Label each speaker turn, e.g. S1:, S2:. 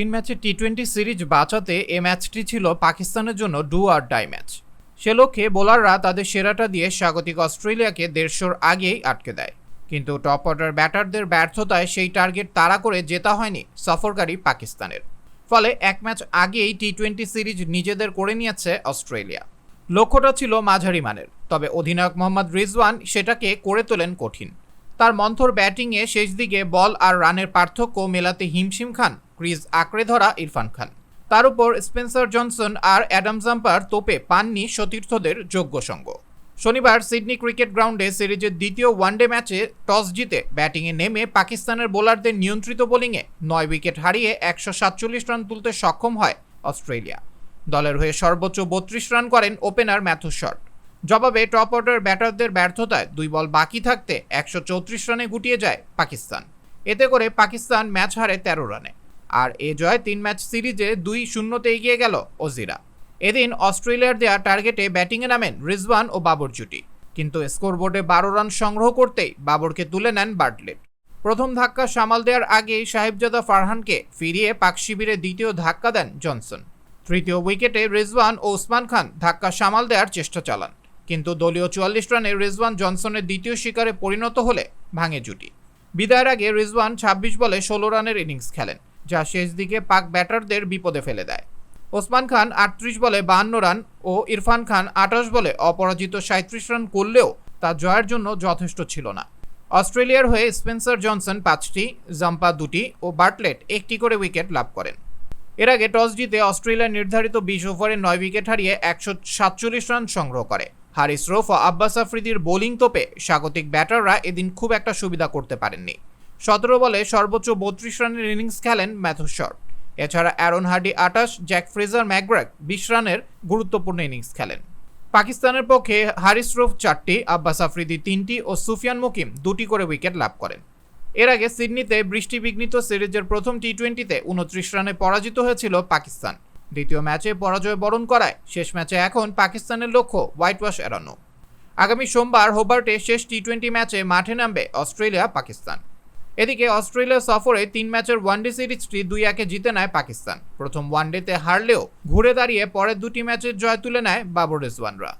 S1: তিন ম্যাচের T twenty series বাঁচাতে এ ম্যাচটি ছিল পাকিস্তানের জন্য ডু আর ডাই ম্যাচ। সে লক্ষ্যে বোলাররা তাদের সেরাটা দিয়ে স্বাগতিক অস্ট্রেলিয়াকে দেড়শোর আগেই আটকে দেয়। কিন্তু টপ অর্ডার ব্যাটারদের ব্যর্থতায় সেই টার্গেট তাড়া করে জেতা হয়নি সফরকারী পাকিস্তানের। ফলে এক ম্যাচ আগেই টি টোয়েন্টি সিরিজ নিজেদের করে নিয়েছে অস্ট্রেলিয়া। লক্ষ্যটা ছিল মাঝারি মানের, তবে অধিনায়ক মোহাম্মদ রিজওয়ান সেটাকে করে তোলেন কঠিন। তার মন্থর ব্যাটিংয়ে শেষ দিকে বল আর রানের পার্থক্য মেলাতে হিমশিম খান ক্রিজ আঁকড়ে ধরা ইরফান খান। তার উপর স্পেন্সার জনসন আর অ্যাডাম জাম্পার তোপে পাননি সতীর্থদের যোগ্য সঙ্গ। শনিবার সিডনি ক্রিকেট গ্রাউন্ডে সিরিজের দ্বিতীয় ওয়ানডে ম্যাচে টস জিতে ব্যাটিংয়ে নেমে পাকিস্তানের বোলারদের নিয়ন্ত্রিত বোলিংয়ে নয় উইকেট হারিয়ে একশো সাতচল্লিশ রান তুলতে সক্ষম হয় অস্ট্রেলিয়া। দলের হয়ে সর্বোচ্চ বত্রিশ রান করেন ওপেনার ম্যাথু শট জবাবে টপ অর্ডার ব্যাটারদের ব্যর্থতায় দুই বল বাকি থাকতে একশো চৌত্রিশ রানে গুটিয়ে যায় পাকিস্তান। এতে করে পাকিস্তান ম্যাচ হারে তেরো রানে। আর এ জয় তিন ম্যাচ সিরিজে দুই শূন্যতে এগিয়ে গেল ওজিরা। এদিন অস্ট্রেলিয়ার দেয়া টার্গেটে ব্যাটিংয়ে নামেন রিজওয়ান ও বাবর জুটি। কিন্তু স্কোরবোর্ডে বারো রান সংগ্রহ করতেই বাবরকে তুলে নেন বার্টলেট। প্রথম ধাক্কা সামাল দেওয়ার আগেই সাহেবজাদা ফারহানকে ফিরিয়ে পাক শিবিরে দ্বিতীয় ধাক্কা দেন জনসন। তৃতীয় উইকেটে রিজওয়ান ও ওসমান খান ধাক্কা সামাল দেওয়ার চেষ্টা চালান। কিন্তু দলীয় চুয়াল্লিশ রানে রিজওয়ান জনসনের দ্বিতীয় শিকারে পরিণত হলে ভাঙে জুটি। বিদায়ের আগে রিজওয়ান ছাব্বিশ বলে ষোলো রানের ইনিংস খেলেন, যা শেষ দিকে পাক ব্যাটারদের বিপদে ফেলে দেয়। ওসমান খান আটত্রিশ বলে বাহান্ন রান ও ইরফান খান আঠাশ বলে অপরাজিত সাঁত্রিশ রান করলেও তা জয়ের জন্য যথেষ্ট ছিল না। অস্ট্রেলিয়ার হয়ে স্পেন্সার জনসন পাঁচটি, জাম্পা দুটি ও বার্টলেট একটি করে উইকেট লাভ করেন। এর আগে টস জিতে অস্ট্রেলিয়া নির্ধারিত বিশ ওভারে নয় উইকেট হারিয়ে একশো সাতচল্লিশ রান সংগ্রহ করে। হারিস রোফ ও আব্বাস আফ্রিদির বোলিং তোপে স্বাগতিক ব্যাটাররা এদিন খুব একটা সুবিধা করতে পারেননি। সতেরো বলে সর্বোচ্চ বত্রিশ রানের ইনিংস খেলেন ম্যাথু শট এছাড়া অ্যারন হার্ডি আটাশ, জ্যাক ফ্রেজার ম্যাকগ্র্যাক বিশ রানের গুরুত্বপূর্ণ ইনিংস খেলেন। পাকিস্তানের পক্ষে হারিস রোফ চারটি, আব্বাস আফ্রিদি তিনটি ও সুফিয়ান মুকিম দুটি করে উইকেট লাভ করেন। এর আগে সিডনিতে বৃষ্টিবিঘ্নিত সিরিজের প্রথম টি টোয়েন্টিতে উনত্রিশ রানে পরাজিত হয়েছিল পাকিস্তান। দ্বিতীয় ম্যাচে পরাজয় বরণ করায়, শেষ ম্যাচে এখন পাকিস্তানের লক্ষ্য হোয়াইট ওয়াশ এড়ানো। আগামী সোমবার হোবার্টে শেষ টি টোয়েন্টি ম্যাচে মাঠে নামবে অস্ট্রেলিয়া, পাকিস্তান। এদিকে অস্ট্রেলিয়া সফরে তিন ম্যাচের ওয়ানডে সিরিজটি দুই একে জিতে নেয় পাকিস্তান। প্রথম ওয়ানডেতে হারলেও ঘুরে দাঁড়িয়ে পরের দুটি ম্যাচের জয় তুলে নেয় বাবর রিজওয়ানরা।